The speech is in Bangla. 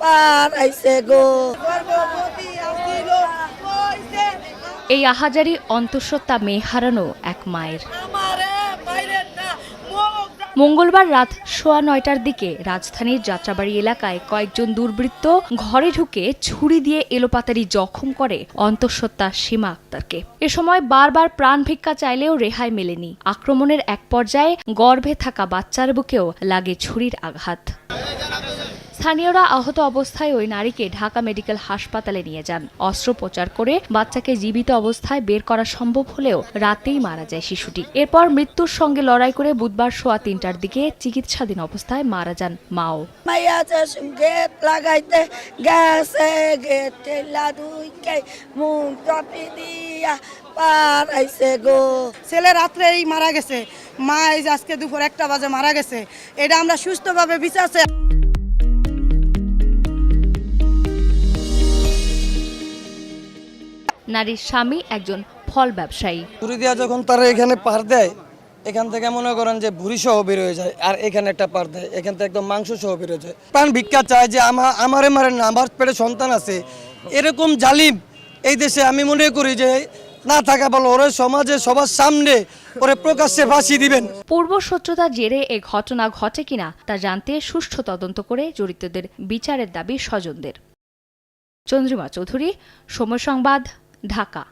পারাইছে গো। এই আহাজারি অন্তঃসত্ত্বা মেয়ে হারানো এক মায়ের আমারে বাইরের না মুখ মঙ্গলবার রাত সোয়া নয়টার দিকে রাজধানীর যাত্রাবাড়ি এলাকায় কয়েকজন দুর্বৃত্ত ঘরে ঢুকে ছুরি দিয়ে এলোপাতারি জখম করে অন্তঃসত্ত্বা সীমা আক্তারকে। এ সময় বারবার প্রাণ ভিক্ষা চাইলেও রেহাই মেলেনি। আক্রমণের এক পর্যায়ে গর্ভে থাকা বাচ্চার বুকেও লাগে ছুরির আঘাত। স্থানীয়রা আহত অবস্থায় ওই নারীকে ঢাকা মেডিকেল হাসপাতালে নিয়ে যান। অস্ত্রোপচার করে বাচ্চাকে জীবিত অবস্থায় বের করা সম্ভব হলেও রাতেই মারা যায় শিশুটি। এরপর মৃত্যুর সঙ্গে লড়াই করে বুধবার সোয়া তিনটার দিকে চিকিৎসাধীন অবস্থায় মারা যান মাও। মাইয়া লাগাইতে গেছে পারাইছে গো। ছেলে রাত্রেই মারা গেছে। মা এই আজকে দুপুর একটা বাজে মারা গেছে। এটা আমরা সুস্থভাবে বিচার নারীর স্বামী একজন ফল ব্যবসায়ী। দিয়া যখন তারা এখানে পার দেয় এখান থেকে মনে করেন যে ভুড়ি সহ বের হয়ে যায় আর এখানে একটা পার দেয় এখান থেকে একদম মাংস সহ বের হয়ে যায়। প্রাণ ভিক্ষা চায় যে আমার আমারে মারে না আমার পেটে সন্তান আছে। এরকম জালিম এই দেশে আমি মনে করি যে না থাকা ভালো ওরে সমাজে সবার সামনে ওরে প্রকাশ্যে ফাঁসি দিবেন। পূর্ব শত্রুতার জেরে এ ঘটনা ঘটে কিনা তা জানতে সুষ্ঠু তদন্ত করে জড়িতদের বিচারের দাবি স্বজনদের। চন্দ্রিমা চৌধুরী সময় সংবাদ ঢাকা।